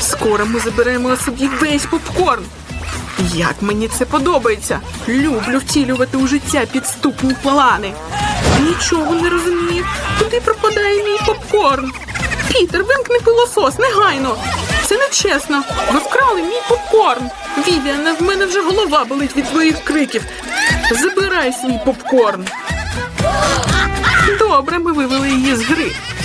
Скоро ми заберемо собі весь попкорн. Як мені це подобається. Люблю втілювати у життя підступні плани. Нічого не розумію. Куди пропадає мій попкорн? Пітер, вимкни пилосос, негайно. Це не чесно. Ви вкрали мій попкорн. Вівіане, в мене вже голова болить від твоїх криків. Забирай свій попкорн. Добре, ми вивели її з гри.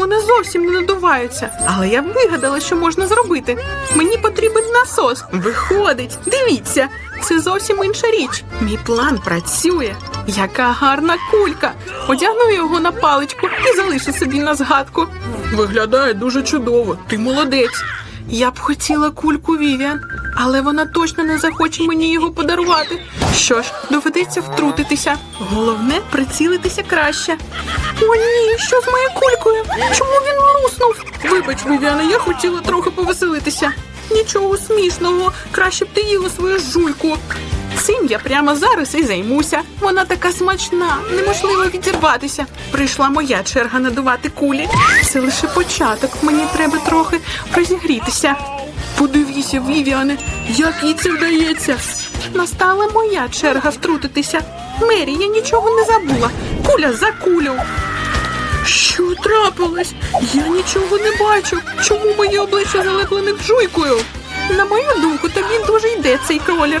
Вона зовсім не надувається. Але я вигадала, що можна зробити. Мені потрібен насос. Виходить, дивіться, це зовсім інша річ. Мій план працює. Яка гарна кулька. Одягну його на паличку і залишу собі на згадку. Виглядає дуже чудово. Ти молодець. Я б хотіла кульку Вівіан, але вона точно не захоче мені його подарувати. Що ж, доведеться втрутитися. Головне прицілитися краще. О, ні, що з моєю кулькою? Чому він луснув? Вибач, Вівіана, я хотіла трохи повеселитися. Нічого смішного, краще б ти їла свою жуйку. Цим прямо зараз і займуся. Вона така смачна, неможливо відірватися. Прийшла моя черга надувати кулі. Це лише початок. Мені треба трохи розігрітися. Подивіться, Вівіане, як їй це вдається. Настала моя черга втрутитися. Мері, я нічого не забула. Куля за кулю. Що трапилось? Я нічого не бачу. Чому моє обличчя залеплене жуйкою? На мою думку, тобі дуже йде цей колір.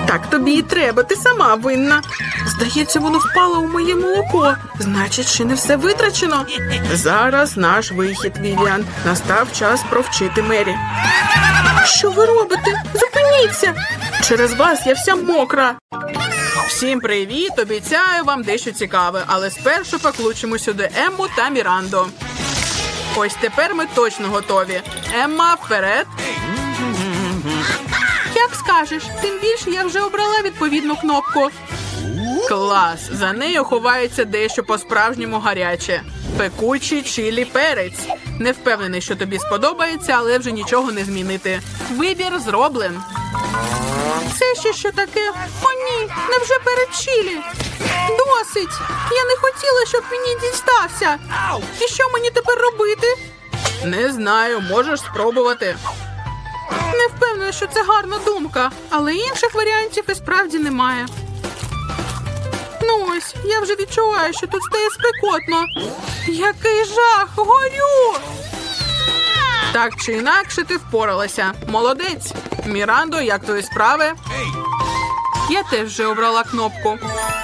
Так тобі і треба, ти сама винна. Здається, воно впало у моє молоко. Значить, ще не все витрачено. Зараз наш вихід, Вівіан. Настав час провчити Мері. Що ви робите? Зупиніться! Через вас я вся мокра. Всім привіт! Обіцяю вам дещо цікаве, але спершу покличемо сюди Емму та Мірандо. Ось тепер ми точно готові. Емма, вперед. Скажеш, тим більше я вже обрала відповідну кнопку. Клас! За нею ховається дещо по-справжньому гаряче. Пекучий чилі перець. Не впевнений, що тобі сподобається, але вже нічого не змінити. Вибір зроблен. Це ще що таке? О, ні, невже перед чилі? Досить! Я не хотіла, щоб мені дістався. І що мені тепер робити? Не знаю, можеш спробувати. Не впевнена, що це гарна думка, але інших варіантів і справді немає. Ну ось, я вже відчуваю, що тут стає спекотно. Який жах! Горю! Так чи інакше ти впоралася. Молодець. Мірандо, як твої справи? Я теж вже обрала кнопку.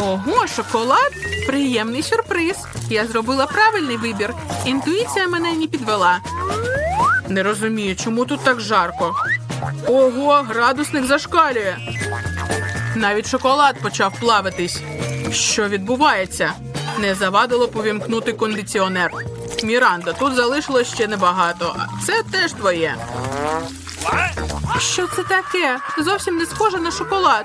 Ого, шоколад? Приємний сюрприз. Я зробила правильний вибір. Інтуїція мене не підвела. Не розумію, чому тут так жарко. Ого, градусник зашкалює. Навіть шоколад почав плавитись. Що відбувається? Не завадило повімкнути кондиціонер. Міранда, тут залишилось ще небагато. Це теж твоє. Що це таке? Зовсім не схоже на шоколад.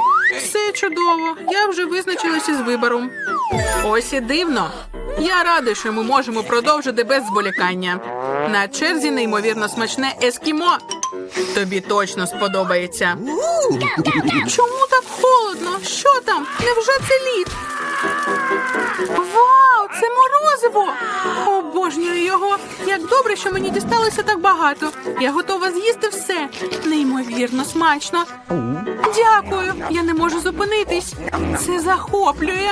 Все чудово. Я вже визначилася з вибором. Ось і дивно. Я радий, що ми можемо продовжити без зволікання. На черзі неймовірно смачне ескімо. Тобі точно сподобається. Чому так холодно? Що там? Невже це лід? Вау, це морозиво! Обожнюю його. Як добре, що мені дісталося так багато. Я готова з'їсти все. Неймовірно смачно. Дякую. Я не можу зупинитись. Це захоплює.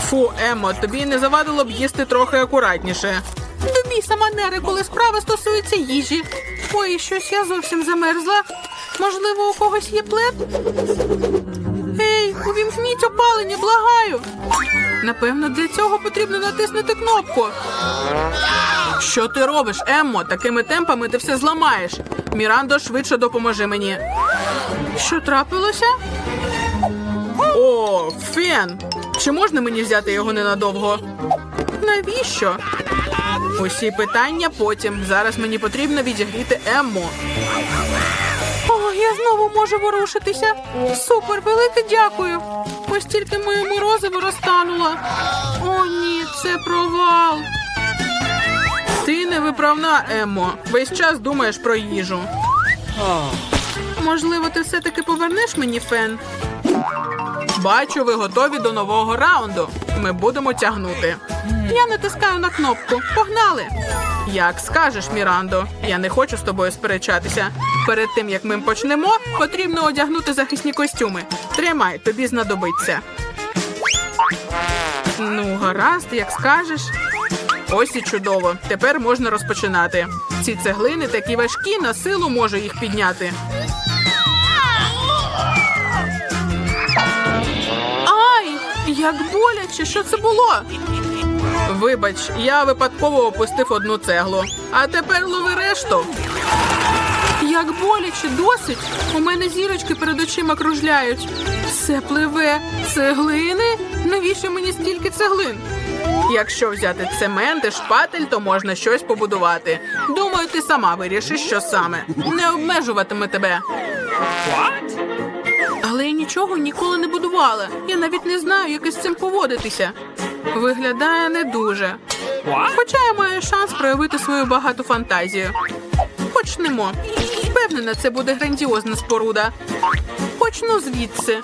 Фу, Емо, тобі не завадило б їсти трохи акуратніше. До біса манери, коли справа стосується їжі. Ой, щось я зовсім замерзла. Можливо, у когось є плед? Ей, увімкніть опалення, благаю. Напевно, для цього потрібно натиснути кнопку. Що ти робиш, Еммо? Такими темпами ти все зламаєш. Мірандо, швидше допоможи мені. Що трапилося? О, фен! Чи можна мені взяти його ненадовго? Навіщо? Усі питання потім. Зараз мені потрібно відігріти Емму. О, я знову можу ворушитися. Супер, велике дякую. Ось тільки моє морозиво розтануло. О, ні, це провал. Ти невиправна, Еммо. Весь час думаєш про їжу. Можливо, ти все-таки повернеш мені фен? Бачу, ви готові до нового раунду. Ми будемо тягнути. Я натискаю на кнопку. Погнали! Як скажеш, Мірандо, я не хочу з тобою сперечатися. Перед тим як ми почнемо, потрібно одягнути захисні костюми. Тримай, тобі знадобиться. Ну, гаразд, як скажеш. Ось і чудово. Тепер можна розпочинати. Ці цеглини такі важкі, на силу можу їх підняти. Ай, як боляче, що це було? Вибач, я випадково опустив одну цеглу. А тепер лови решту. Як боляче, досить. У мене зірочки перед очима кружляють. Все пливе. Цеглини? Навіщо мені стільки цеглин? Якщо взяти цемент і шпатель, то можна щось побудувати. Думаю, ти сама вирішиш, що саме. Не обмежуватиме тебе. Але я нічого ніколи не будувала. Я навіть не знаю, як із цим поводитися. Виглядає не дуже. Хоча я маю шанс проявити свою багату фантазію. Почнемо. Впевнена, це буде грандіозна споруда. Почну звідси.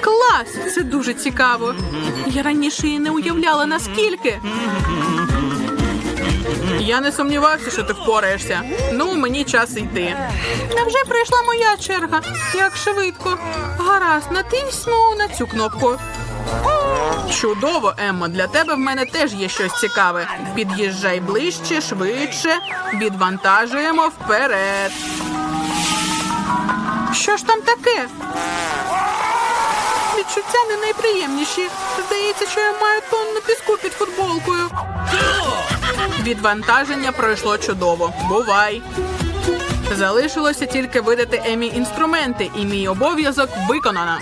Клас! Це дуже цікаво. Я раніше і не уявляла наскільки. Я не сумнівався, що ти впораєшся. Ну, мені час йти. Невже прийшла моя черга? Як швидко. Гаразд, натисну на цю кнопку. Чудово, Еммо, для тебе в мене теж є щось цікаве. Під'їжджай ближче, швидше, відвантажуємо вперед. Що ж там таке? Відчуття не найприємніші. Здається, що я маю тонну піску під футболкою. Відвантаження пройшло чудово. Бувай. Залишилося тільки видати Емі інструменти, і мій обов'язок виконано.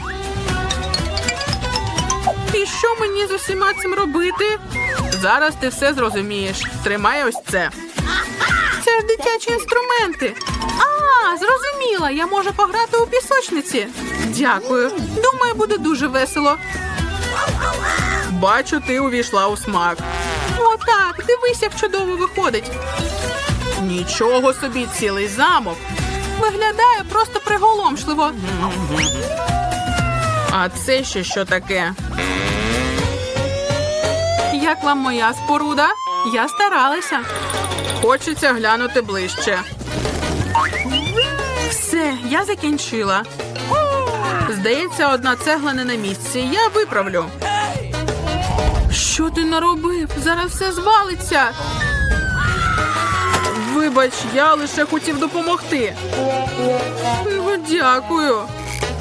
І що мені з усіма цим робити? Зараз ти все зрозумієш. Тримай ось це. Це ж дитячі інструменти. А, зрозуміла, я можу пограти у пісочниці. Дякую. Думаю, буде дуже весело. Бачу, ти увійшла у смак. О, так, дивись, як чудово виходить. Нічого собі, цілий замок. Виглядає просто приголомшливо. А це ще що таке? Як вам моя споруда? Я старалася. Хочеться глянути ближче. Все, я закінчила. Здається, одна цегла не на місці. Я виправлю. Що ти наробив? Зараз все звалиться. Вибач, я лише хотів допомогти. Дякую.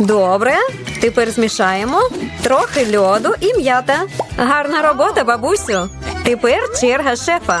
Добре. Тепер змішаємо трохи льоду і м'ята. Гарна робота, бабусю. Тепер черга шефа.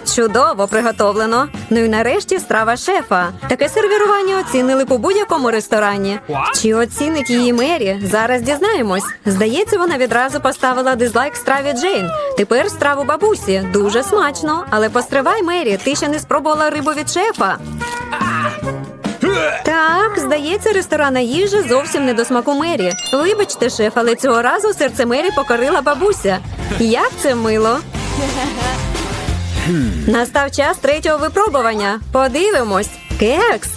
Чудово приготовлено. Ну і нарешті страва шефа. Таке сервірування оцінили по будь-якому ресторані. Чи оцінить її Мері? Зараз дізнаємось. Здається, вона відразу поставила дизлайк страві Джейн. Тепер страву бабусі. Дуже смачно. Але постривай, Мері, ти ще не спробувала рибу від шефа. Так, здається, ресторанна їжа зовсім не до смаку Мері. Вибачте, шеф, але цього разу серце Мері покорила бабуся. Як це мило. Настав час третього випробування. Подивимось. Кекс.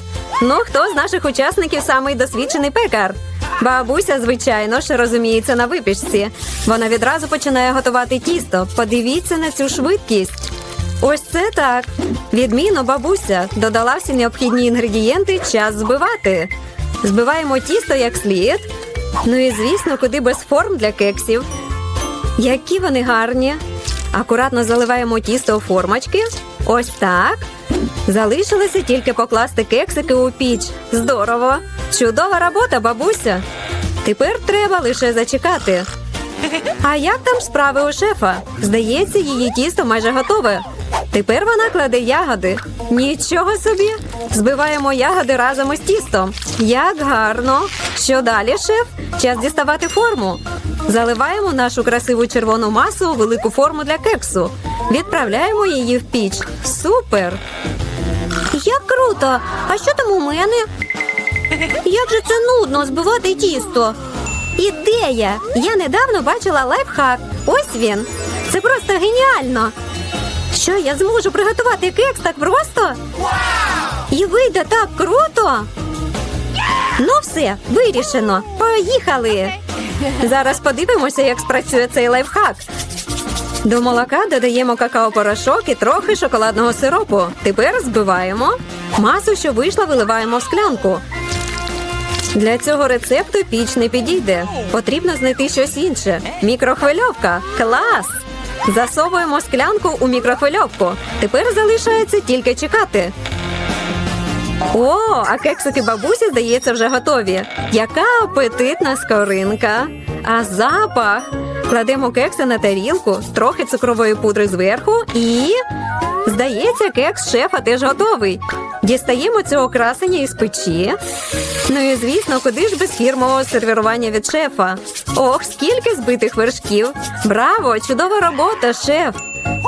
Ну, хто з наших учасників самий досвідчений пекар? Бабуся, звичайно ж, розуміється на випічці. Вона відразу починає готувати тісто. Подивіться на цю швидкість. Ось це так. Відмінно, бабуся додала всі необхідні інгредієнти, час збивати. Збиваємо тісто як слід. Ну і звісно, куди без форм для кексів. Які вони гарні. Акуратно заливаємо тісто у формочки. Ось так. Залишилося тільки покласти кексики у піч. Здорово! Чудова робота, бабуся. Тепер треба лише зачекати. А як там справи у шефа? Здається, її тісто майже готове. Тепер вона кладе ягоди. Нічого собі. Збиваємо ягоди разом із тістом. Як гарно. Що далі, шеф? Час діставати форму. Заливаємо нашу красиву червону масу у велику форму для кексу. Відправляємо її в піч. Супер! Як круто! А що там у мене? Як же це нудно збивати тісто? Ідея! Я недавно бачила лайфхак. Ось він. Це просто геніально. Що я зможу приготувати кекс так просто? І вийде так круто. Ну все, вирішено. Поїхали. Зараз подивимося, як спрацює цей лайфхак. До молока додаємо какао-порошок і трохи шоколадного сиропу. Тепер збиваємо. Масу, що вийшла, виливаємо в склянку. Для цього рецепту піч не підійде. Потрібно знайти щось інше. Мікрохвильовка. Клас! Засовуємо склянку у мікрохвильовку. Тепер залишається тільки чекати. О, а кексики бабусі, здається, вже готові. Яка апетитна скоринка. А запах. Кладемо кекси на тарілку, трохи цукрової пудри зверху і. Здається, кекс шефа теж готовий. Дістаємо цього красення із печі. Ну і звісно, куди ж без фірмового сервірування від шефа? Ох, скільки збитих вершків! Браво! Чудова робота, шеф!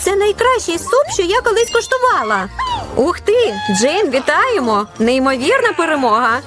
Це найкращий суп, що я колись коштувала. Ух ти, Джейн, вітаємо! Неймовірна перемога.